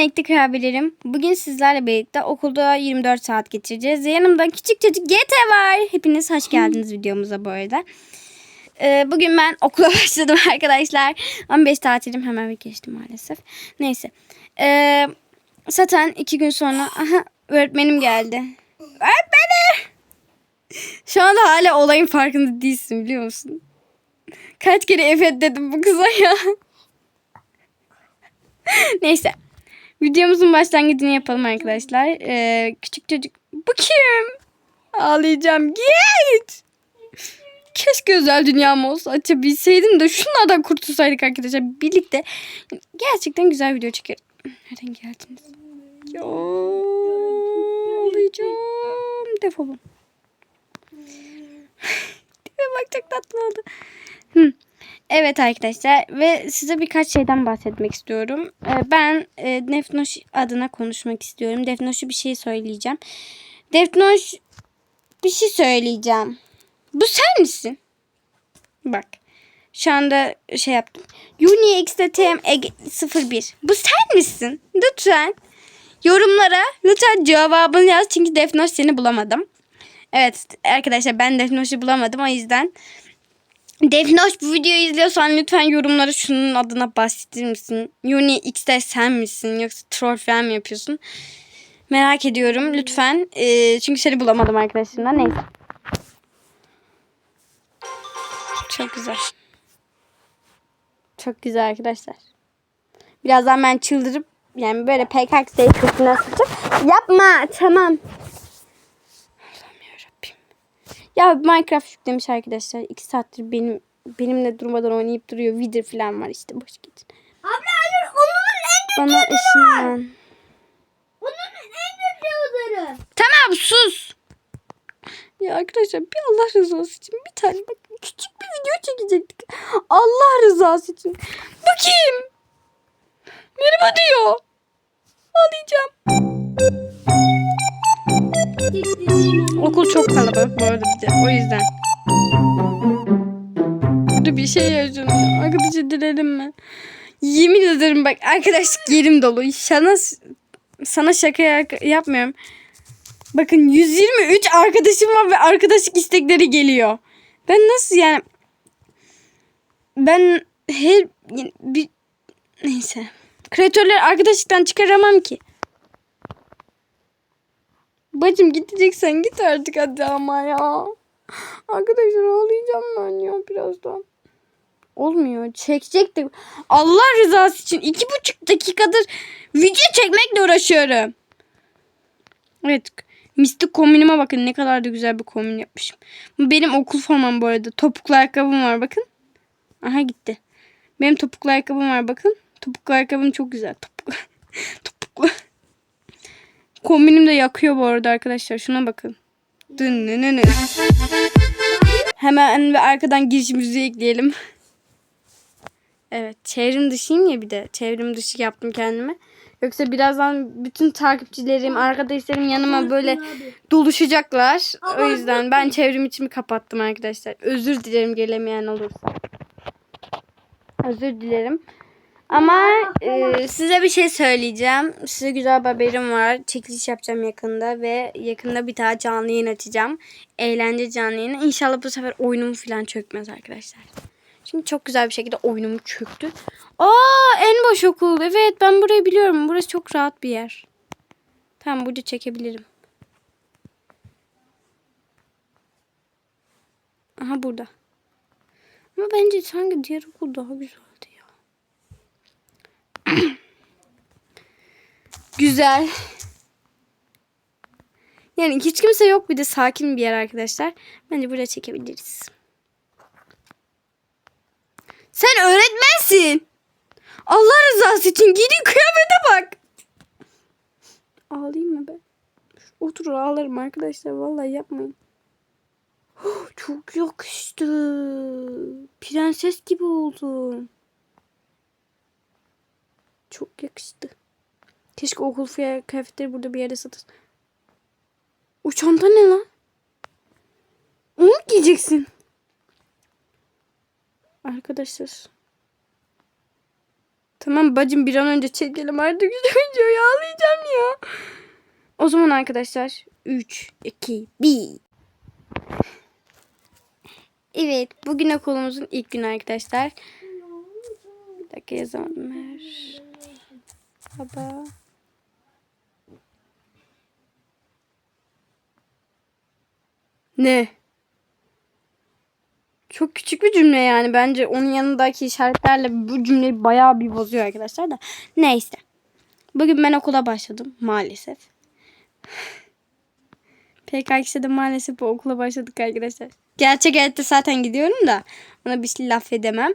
Ektik abilerim. Bugün sizlerle birlikte okulda 24 saat geçireceğiz. Yanımda küçük çocuk GT var. Hepiniz hoş geldiniz videomuza bu arada. Ee, bugün ben okula başladım arkadaşlar. 15 tatilim hemen bir geçti maalesef. Neyse. Ee, zaten iki gün sonra aha, öğretmenim geldi. Öğretmenim! Şu anda hala olayın farkında değilsin biliyor musun? Kaç kere evet dedim bu kıza ya. Neyse. Videomuzun başlangıcını yapalım arkadaşlar. Ee, küçük çocuk. Bu kim? Ağlayacağım. Git. Keşke özel dünyam olsa açabilseydim de şunlardan kurtulsaydık arkadaşlar. Birlikte gerçekten güzel video çeker. Nereden geldiniz? Ya, ağlayacağım. Defolun. Tipe bak çok tatlı oldu. Hı. Evet arkadaşlar ve size birkaç şeyden bahsetmek istiyorum. Ee, Ben e, Defnoş adına konuşmak istiyorum. Defnoş'a bir şey söyleyeceğim. Defnoş bir şey söyleyeceğim. Bu sen misin? Bak. Şu anda şey yaptım. Uni XTTM 01. Bu sen misin? Lütfen. Yorumlara lütfen cevabını yaz. Çünkü Defnoş seni bulamadım. Evet arkadaşlar ben Defnoş'u bulamadım. O yüzden Defnoş bu videoyu izliyorsan lütfen yorumlara şunun adına bahsedir misin? Uni X'de sen misin yoksa troll falan mı yapıyorsun? Merak ediyorum lütfen. Ee, çünkü seni bulamadım arkadaşlarımdan. Neyse. Çok güzel. Çok güzel arkadaşlar. Birazdan ben çıldırıp yani böyle PKX'yi köküne sıçıp yapma tamam. Ya Minecraft yüklemiş arkadaşlar. 2 saattir benim benimle durmadan oynayıp duruyor. Vidir falan var işte boş gidin. Abla hayır onun en Bana ışınlan. onun en videoları. Tamam sus. Ya arkadaşlar bir Allah rızası için bir tane bak küçük bir video çekecektik. Allah rızası için. Kim? Merhaba diyor. Ağlayacağım. Okul çok kalabalık bu arada bir de. O yüzden. Burada bir şey yaşanıyor. Arkadaşlar dilerim mi? Yemin ederim bak arkadaşlık yerim dolu. Sana, sana şaka ya- yapmıyorum. Bakın 123 arkadaşım var ve arkadaşlık istekleri geliyor. Ben nasıl yani ben her bir neyse. Kreatörleri arkadaşlıktan çıkaramam ki. Bacım gideceksen git artık hadi ama ya. Arkadaşlar ağlayacağım ben ya birazdan. Olmuyor. Çekecektik. Allah rızası için iki buçuk dakikadır video çekmekle uğraşıyorum. Evet. Mistik kombinime bakın ne kadar da güzel bir kombin yapmışım. Bu benim okul formam bu arada. Topuklu ayakkabım var bakın. Aha gitti. Benim topuklu ayakkabım var bakın. Topuklu ayakkabım çok güzel. Topuklu. topuklu. Kombinim de yakıyor bu arada arkadaşlar. Şuna bakın. Dın Hemen ve arkadan giriş müziği ekleyelim. Evet çevrim dışıyım ya bir de. Çevrim dışı yaptım kendime. Yoksa birazdan bütün takipçilerim, arkadaşlarım yanıma böyle doluşacaklar. O yüzden ben çevrim içimi kapattım arkadaşlar. Özür dilerim gelemeyen olursa. Özür dilerim. Ama e, size bir şey söyleyeceğim. Size güzel bir haberim var. Çekiliş yapacağım yakında ve yakında bir daha canlı yayın açacağım. Eğlence canlı yayını. İnşallah bu sefer oyunum falan çökmez arkadaşlar. Şimdi çok güzel bir şekilde oyunum çöktü. Aa en boş okul. Evet ben burayı biliyorum. Burası çok rahat bir yer. Tamam burada çekebilirim. Aha burada. Ama bence sanki diğer okul daha güzeldi ya. Güzel. Yani hiç kimse yok bir de sakin bir yer arkadaşlar. Bence burada çekebiliriz. Sen öğretmensin. Allah rızası için giydiğin kıyafete bak. Ağlayayım mı ben? Oturur ağlarım arkadaşlar. Vallahi yapmayın. Oh, çok yakıştı. Prenses gibi oldum. Çok yakıştı. Keşke okul kıyafetleri burada bir yerde satılsın. O çanta ne lan? Onu mu giyeceksin? Arkadaşlar. Tamam bacım bir an önce çekelim artık şu videoyu ağlayacağım ya. O zaman arkadaşlar 3, 2, 1. Evet bugün okulumuzun ilk günü arkadaşlar. Bir dakika yazamadım. Merhaba. Ne? Çok küçük bir cümle yani. Bence onun yanındaki işaretlerle bu cümleyi bayağı bir bozuyor arkadaşlar da. Neyse. Bugün ben okula başladım maalesef. PKK'de maalesef bu okula başladık arkadaşlar. Gerçek hayatta zaten gidiyorum da ona bir şey laf edemem.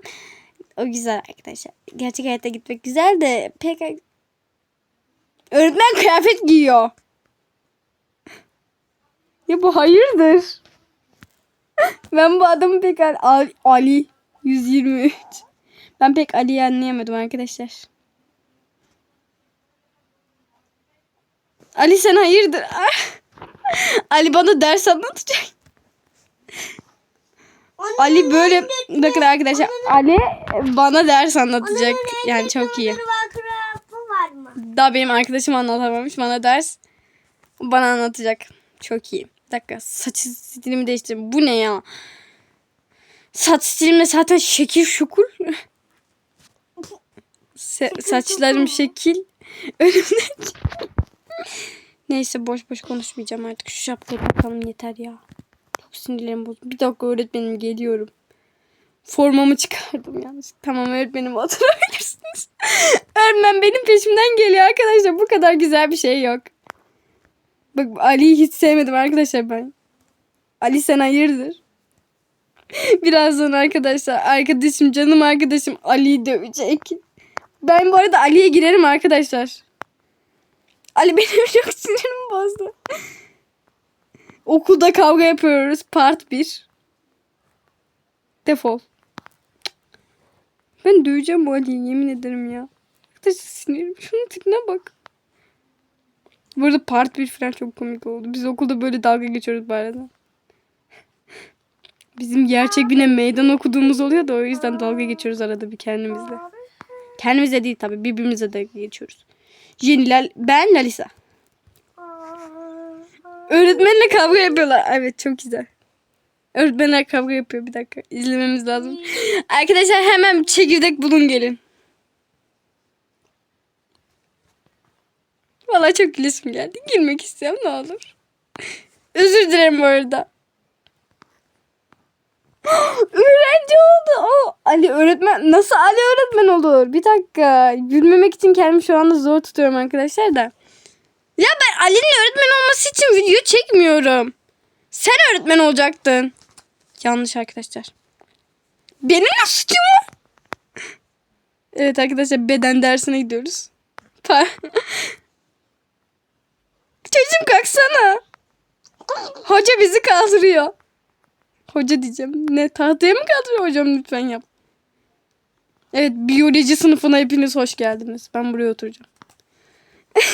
O güzel arkadaşlar. Gerçek hayatta gitmek güzel de PKK... Öğretmen kıyafet giyiyor. Ya bu hayırdır? Ben bu adamı pek Ali, Ali 123. Ben pek Ali'yi anlayamadım arkadaşlar. Ali sen hayırdır? Ali bana ders anlatacak. Ali böyle bakın arkadaşlar Ali bana ders anlatacak. Yani çok iyi. Daha benim arkadaşım anlatamamış bana ders. Bana anlatacak. Çok iyi. Dakika saç stilimi değiştireyim. Bu ne ya? Saç stilimde zaten şekil şukul. Se- saçlarım şekil. Önümdeki. Neyse boş boş konuşmayacağım artık. Şu şapkayı bakalım yeter ya. Çok sinirlerim bozuldu. Bir dakika öğretmenim geliyorum. Formamı çıkardım yanlış. Tamam öğretmenim oturabilirsiniz. Öğretmen benim peşimden geliyor arkadaşlar. Bu kadar güzel bir şey yok. Bak Ali'yi hiç sevmedim arkadaşlar ben. Ali sen hayırdır? Birazdan arkadaşlar arkadaşım canım arkadaşım Ali'yi dövecek. Ben bu arada Ali'ye girerim arkadaşlar. Ali benim çok sinirimi bozdu. Okulda kavga yapıyoruz. Part 1. Defol. Ben döveceğim bu Ali'yi yemin ederim ya. Arkadaşlar sinirim. Şunun tipine bak. Bu arada part 1 falan çok komik oldu. Biz okulda böyle dalga geçiyoruz arada. Bizim gerçek güne meydan okuduğumuz oluyor da o yüzden dalga geçiyoruz arada bir kendimizle. Kendimize değil tabii birbirimize de geçiyoruz. Jenny, ben Lalisa. Öğretmenle kavga yapıyorlar. Evet çok güzel. Öğretmenler kavga yapıyor. Bir dakika izlememiz lazım. Arkadaşlar hemen çekirdek bulun gelin. Valla çok gülesim geldi. Girmek istiyorum ne olur. Özür dilerim bu arada. Öğrenci oldu o. Ali öğretmen. Nasıl Ali öğretmen olur? Bir dakika. Gülmemek için kendimi şu anda zor tutuyorum arkadaşlar da. Ya ben Ali'nin öğretmen olması için video çekmiyorum. Sen öğretmen olacaktın. Yanlış arkadaşlar. Benim suçum var? Evet arkadaşlar beden dersine gidiyoruz. Çocuğum kalksana. Hoca bizi kaldırıyor. Hoca diyeceğim. Ne tahtaya mı kaldırıyor hocam lütfen yap. Evet biyoloji sınıfına hepiniz hoş geldiniz. Ben buraya oturacağım.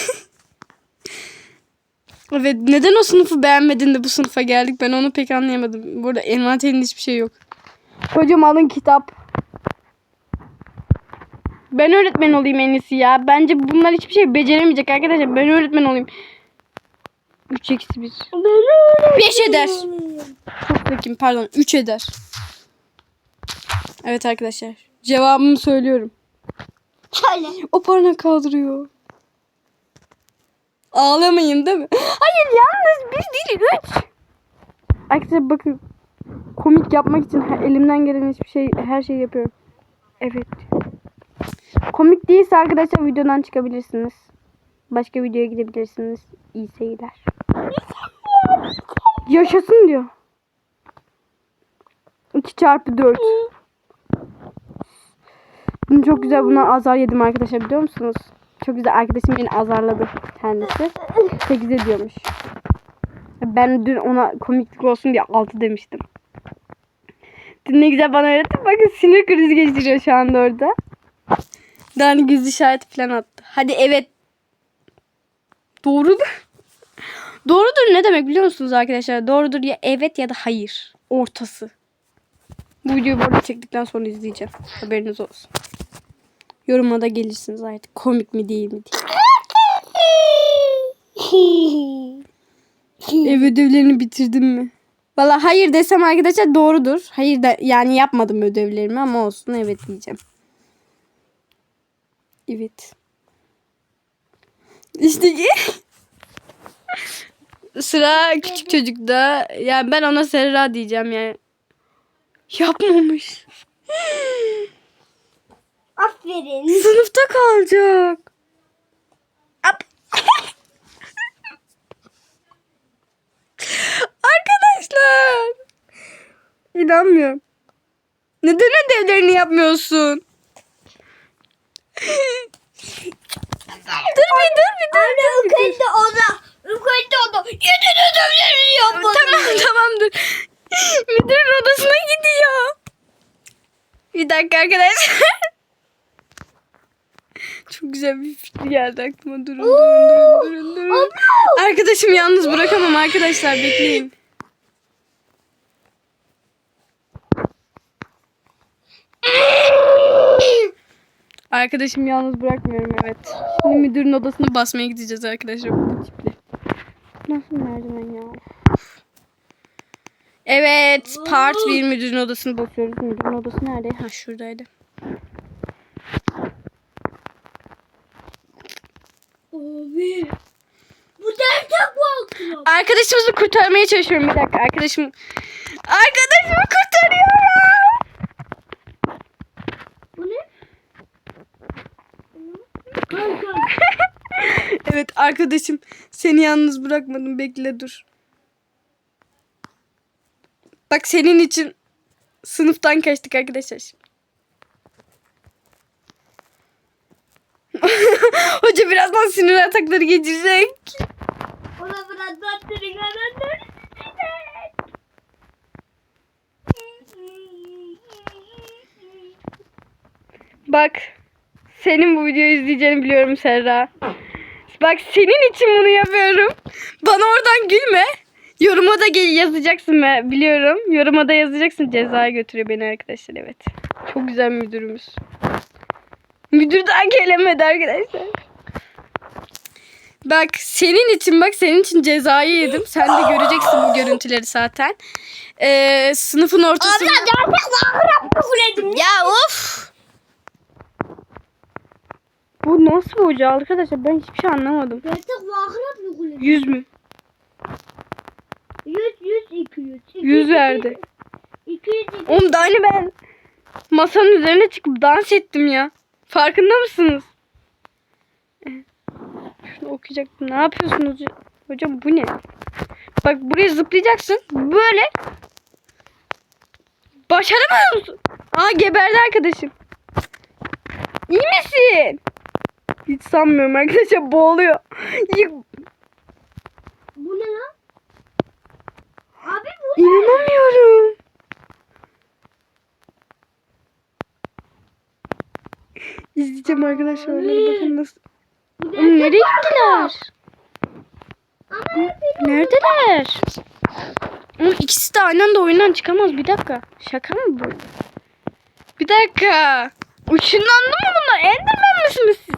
evet neden o sınıfı beğenmedin de bu sınıfa geldik ben onu pek anlayamadım. Burada envanterinde hiçbir şey yok. Hocam alın kitap. Ben öğretmen olayım en iyisi ya. Bence bunlar hiçbir şey beceremeyecek arkadaşlar. Ben öğretmen olayım. 3 eksi 1. 5 eder. Çok bakayım pardon 3 eder. Evet arkadaşlar. Cevabımı söylüyorum. Şöyle. O parmak kaldırıyor. Ağlamayın değil mi? Hayır yalnız bir değil üç. Arkadaşlar bakın. Komik yapmak için elimden gelen hiçbir şey her şeyi yapıyorum. Evet. Komik değilse arkadaşlar videodan çıkabilirsiniz. Başka videoya gidebilirsiniz. İyi seyirler. Yaşasın diyor. 2 çarpı 4. Bunu çok güzel buna azar yedim arkadaşlar biliyor musunuz? Çok güzel arkadaşım beni azarladı kendisi. 8 ediyormuş. Ben dün ona komiklik olsun diye 6 demiştim. Dün ne güzel bana öğretti. Bakın sinir krizi geçiriyor şu anda orada. Daha hani göz işareti falan attı. Hadi evet. Doğrudur. Doğrudur ne demek biliyor musunuz arkadaşlar? Doğrudur ya evet ya da hayır. Ortası. Bu videoyu bu arada çektikten sonra izleyeceğim. Haberiniz olsun. Yoruma da gelirsiniz artık. Komik mi değil mi diye. Ev ödevlerini bitirdin mi? Valla hayır desem arkadaşlar doğrudur. Hayır da yani yapmadım ödevlerimi ama olsun evet diyeceğim. Evet. İşte sıra küçük çocukta. Yani ben ona Serra diyeceğim yani. Yapmamış. Aferin. Sınıfta kalacak. Arkadaşlar. İnanmıyorum. Neden ödevlerini yapmıyorsun? dur bir dur bir dur. Anne dur, bir dur. Yukarıda oda. Yedin ödevlerini yapmadın. Tamam tamam dur. Müdürün odasına gidiyor. Bir dakika arkadaşlar. Çok güzel bir fikir geldi aklıma. Durun durun durun durun. durun. Arkadaşımı yalnız bırakamam arkadaşlar bekleyin. Arkadaşımı yalnız bırakmıyorum evet. Şimdi müdürün odasına basmaya gideceğiz arkadaşlar bu tiple. Nasıl merdiven ya? Evet, part 1 müdürün odasını basıyoruz. Müdürün odası nerede? Ha şuradaydı. Abi. Bu derste korkuyorum. Arkadaşımızı kurtarmaya çalışıyorum bir dakika. Arkadaşım Arkadaşımı kurtarıyorum. Bu ne? Kanka. Evet arkadaşım seni yalnız bırakmadım. Bekle dur. Bak senin için sınıftan kaçtık arkadaşlar. Hoca birazdan sinir atakları geçirecek. Ona biraz battırın ananları. Bak senin bu videoyu izleyeceğini biliyorum Serra. Bak senin için bunu yapıyorum. Bana oradan gülme. Yoruma da gel yazacaksın be biliyorum. Yoruma da yazacaksın cezaya götürüyor beni arkadaşlar evet. Çok güzel müdürümüz. Müdür daha gelemedi arkadaşlar. Bak senin için bak senin için cezayı yedim. Sen de göreceksin bu görüntüleri zaten. Ee, sınıfın ortasında. Abla vahrap kuledim. Ya of. Bu nasıl bir hoca arkadaşlar ben hiçbir şey anlamadım. Derste vahrap mı kuledim? Yüz mü? 100 100 200. Yüz verdi. 200 200. Oğlum daha hani ben masanın üzerine çıkıp dans ettim ya. Farkında mısınız? Şunu okuyacaktım. Ne yapıyorsunuz? Hocam bu ne? Bak buraya zıplayacaksın. Böyle. Başaramıyor musun? Aa geberdi arkadaşım. İyi misin? Hiç sanmıyorum arkadaşlar boğuluyor. Yık- Bu ne lan? Abi bu İnanamıyorum. İzleyeceğim arkadaşlar. Onları bakın nasıl. Bu Oğlum nereye gittiler? Neredeler? Oğlum ikisi de aynı anda oyundan çıkamaz. Bir dakika. Şaka mı bu? Bir dakika. Uçunlandı mı bunlar? Enderman mısınız siz?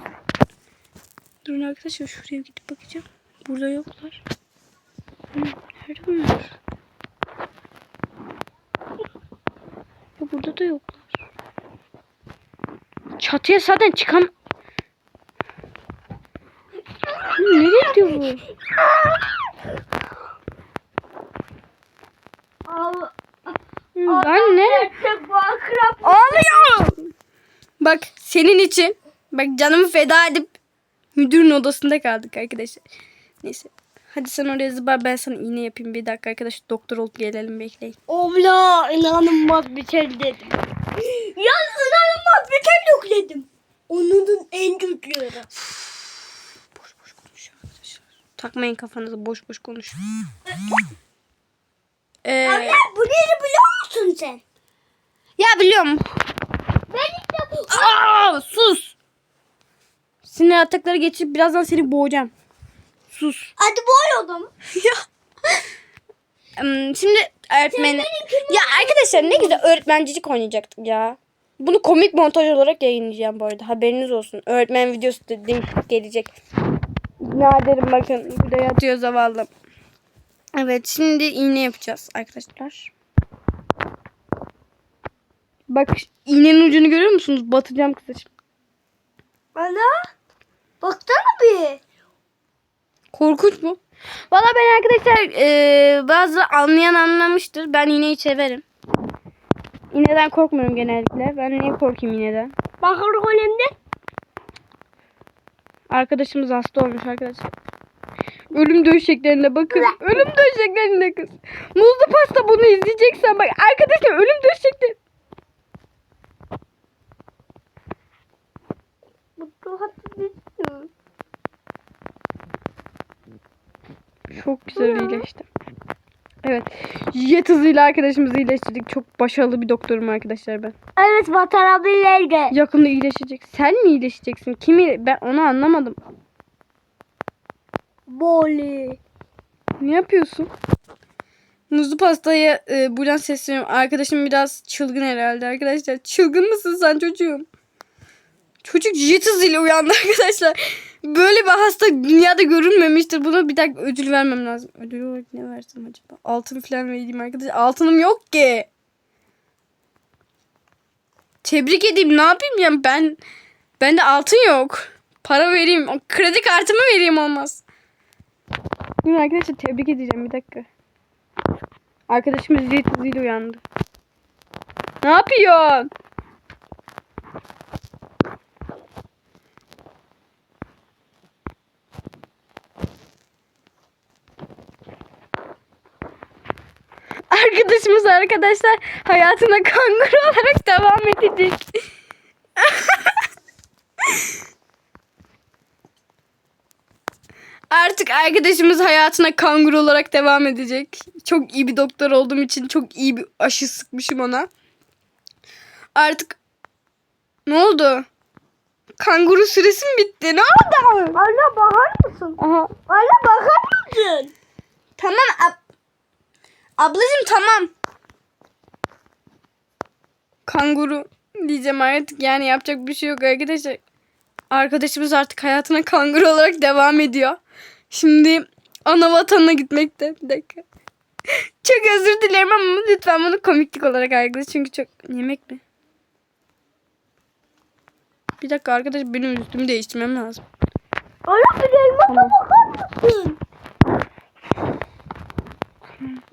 Durun arkadaşlar şuraya gidip bakacağım. Burada yoklar. Nerede bunlar? Ya burada da yoklar. Çatıya zaten çıkam... Nereye gidiyor bu? Ben ne? derste vahrap. Ağlıyor. Bak senin için. Bak canımı feda edip müdürün odasında kaldık arkadaşlar. Neyse. Hadi sen oraya zıbar ben sana iğne yapayım. Bir dakika arkadaş doktor olup gelelim bekleyin. Obla inanılmaz bir şey dedim. Ya inanılmaz bir şey yükledim. Onun en güçlüleri. Boş boş konuşuyor arkadaşlar. Takmayın kafanızı boş boş konuş. Ee, Anne bu yeri biliyor musun sen? ya biliyorum. Ben işte. Aa, sus. Sinir atakları geçip birazdan seni boğacağım. Sus. Hadi boy odamı. ya. Şimdi öğretmeni... Ya arkadaşlar ne güzel öğretmencicik oynayacaktık ya. Bunu komik montaj olarak yayınlayacağım bu arada. Haberiniz olsun. Öğretmen videosu da değişik gelecek. Nadir'im bakın. Burada yatıyor zavallım. Evet şimdi iğne yapacağız arkadaşlar. Bak iğnenin ucunu görüyor musunuz? Batacağım kıza şimdi. Ana. Baksana bir. Korkunç mu? Valla ben arkadaşlar eee, bazı anlayan anlamıştır. Ben iğneyi severim. İğneden korkmuyorum genellikle. Ben niye korkayım iğneden? Bakır golemde. Arkadaşımız hasta olmuş arkadaşlar. Ölüm döşeklerine bakın. Ölüm döşeklerinde kız. Muzlu pasta bunu izleyeceksen bak. Arkadaşlar ölüm döşekleri. Mutlu hatırlıyorsun. Çok güzel iyileşti. Evet. Jet hızıyla arkadaşımızı iyileştirdik. Çok başarılı bir doktorum arkadaşlar ben. Evet Vatan abiler de. Yakında iyileşecek. Sen mi iyileşeceksin? Kim iyile- Ben onu anlamadım. Boli. Ne yapıyorsun? Muzlu pastayı e, buradan sesleniyorum. Arkadaşım biraz çılgın herhalde arkadaşlar. Çılgın mısın sen çocuğum? Çocuk jet hızıyla uyandı arkadaşlar. Böyle bir hasta dünyada görülmemiştir. Buna bir dakika ödül vermem lazım. Ödül olarak ne versem acaba? Altın falan vereyim arkadaşlar. Altınım yok ki. Tebrik edeyim. Ne yapayım yani ben bende altın yok. Para vereyim. O Kredi kartımı vereyim olmaz. Dur arkadaşlar tebrik edeceğim bir dakika. Arkadaşımız hızıyla uyandı. Ne yapıyorsun? Arkadaşımız arkadaşlar hayatına kanguru olarak devam edecek. Artık arkadaşımız hayatına kanguru olarak devam edecek. Çok iyi bir doktor olduğum için çok iyi bir aşı sıkmışım ona. Artık ne oldu? Kanguru süresi mi bitti? Ne oldu? Anne bakar mısın? Aha. Anne bakar mısın? Tamam ab- ablacığım tamam. Kanguru diyeceğim artık yani yapacak bir şey yok arkadaşlar. Arkadaşımız artık hayatına kanguru olarak devam ediyor. Şimdi ana vatanına gitmekte. Bir dakika. Çok özür dilerim ama lütfen bunu komiklik olarak algıla. Çünkü çok yemek mi? Bir dakika arkadaş benim üstümü değiştirmem lazım. Anne bir elmasa Tamam. bakar mısın?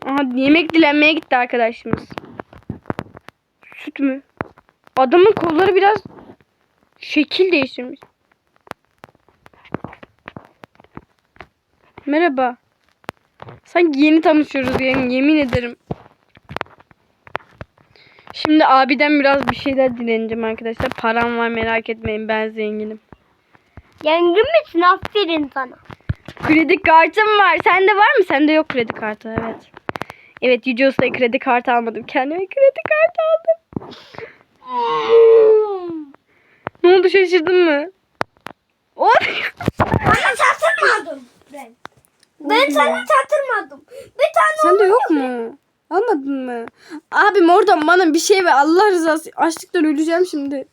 Aha yemek dilenmeye gitti arkadaşımız. Süt mü? Adamın kolları biraz şekil değiştirmiş. Merhaba. Sanki yeni tanışıyoruz yani yemin ederim. Şimdi abiden biraz bir şeyler dileneceğim arkadaşlar. Param var merak etmeyin ben zenginim. Yengin misin? Aferin sana. Kredi kartım var. Sende var mı? Sende yok kredi kartı evet. Evet Yüce Usta'ya kredi kartı almadım. Kendime kredi kartı aldım. Ne oldu şaşırdın mı? O Sana çatırmadım ben. Ben sana çatırmadım. Bir tane Sende yok mu? Almadın mı? Abim oradan bana bir şey ver. Allah rızası. Açlıktan öleceğim şimdi.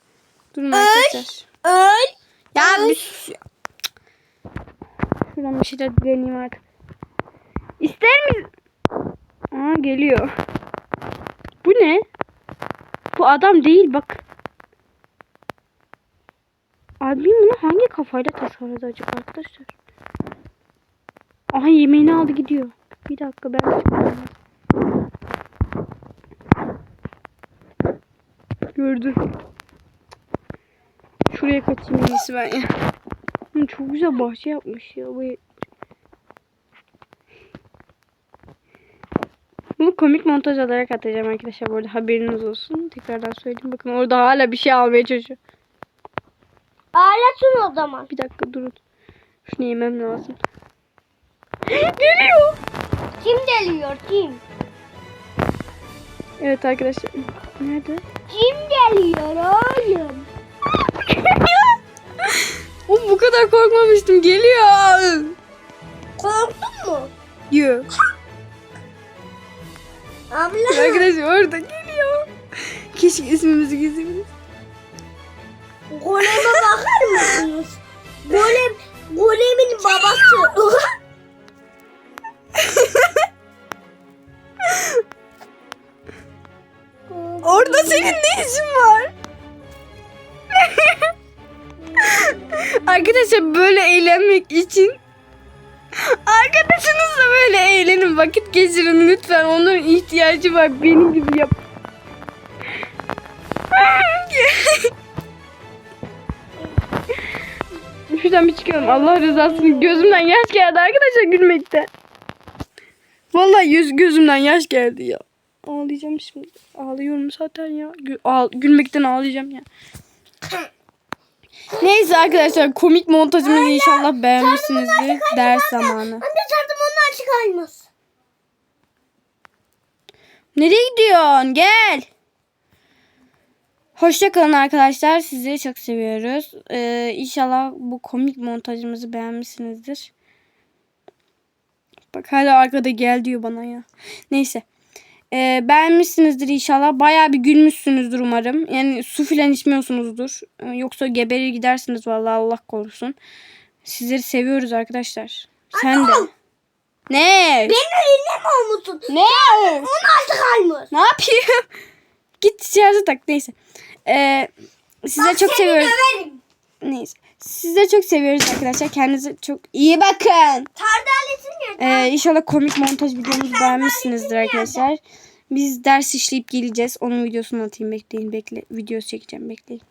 Durun arkadaşlar. öl. Ya sus ya. Şuradan bir şeyler dileneyim artık. İster misin? Aa geliyor. Bu ne? Bu adam değil bak. Abim bunu hangi kafayla tasarladı acaba arkadaşlar? Aha yemeğini aldı gidiyor. Bir dakika ben. Gördü. Şuraya kaçayım iyisi ben ya. Çok güzel bahçe yapmış ya. Bu... Bunu komik montaj olarak atacağım arkadaşlar. Bu arada haberiniz olsun. Tekrardan söyleyeyim. Bakın orada hala bir şey almaya çalışıyor. Ağlasın o zaman. Bir dakika durun. Şunu yemem lazım. Geliyor. Kim geliyor kim? Evet arkadaşlar. Nerede? Kim geliyor kadar korkmamıştım. Geliyor. Korktun mu? Yo. Abla. Arkadaşlar orada geliyor. Keşke ismimizi gizleyebiliriz. Goleme bakar mısınız? Golem, golemin babası. Orada senin ne işin var? Arkadaşlar böyle eğlenmek için Arkadaşınızla böyle eğlenin vakit geçirin lütfen onun ihtiyacı var benim gibi yap. Şuradan bir çıkalım Allah rızası için gözümden yaş geldi arkadaşlar gülmekten. Vallahi yüz gözümden yaş geldi ya. Ağlayacağım şimdi. Ağlıyorum zaten ya. Gü- ağ- gülmekten ağlayacağım ya. Neyse arkadaşlar komik montajımızı inşallah beğenmişsinizdir. Ders zamanı. Anne sardım onlar çıkarmaz. Nereye gidiyorsun? Gel. Hoşça kalın arkadaşlar. Sizleri çok seviyoruz. Ee, inşallah bu komik montajımızı beğenmişsinizdir. Bak hala arkada gel diyor bana ya. Neyse. Ee, beğenmişsinizdir inşallah. Bayağı bir gülmüşsünüzdür umarım. Yani su filan içmiyorsunuzdur. Ee, yoksa geberir gidersiniz vallahi Allah korusun. Sizleri seviyoruz arkadaşlar. Sen de. Ne? Benim mi olmuşsun? Ne? Onlar çıkarmaz. Ne yapayım? Git şarjı tak neyse. Ee, size çok seviyoruz. Döverim. Neyse. Size çok seviyoruz arkadaşlar. Kendinize çok iyi bakın. Tardalesin ya. Ee, inşallah komik montaj videomuzu beğenmişsinizdir arkadaşlar. Biz ders işleyip geleceğiz. Onun videosunu atayım bekleyin. Bekle. Videosu çekeceğim bekleyin.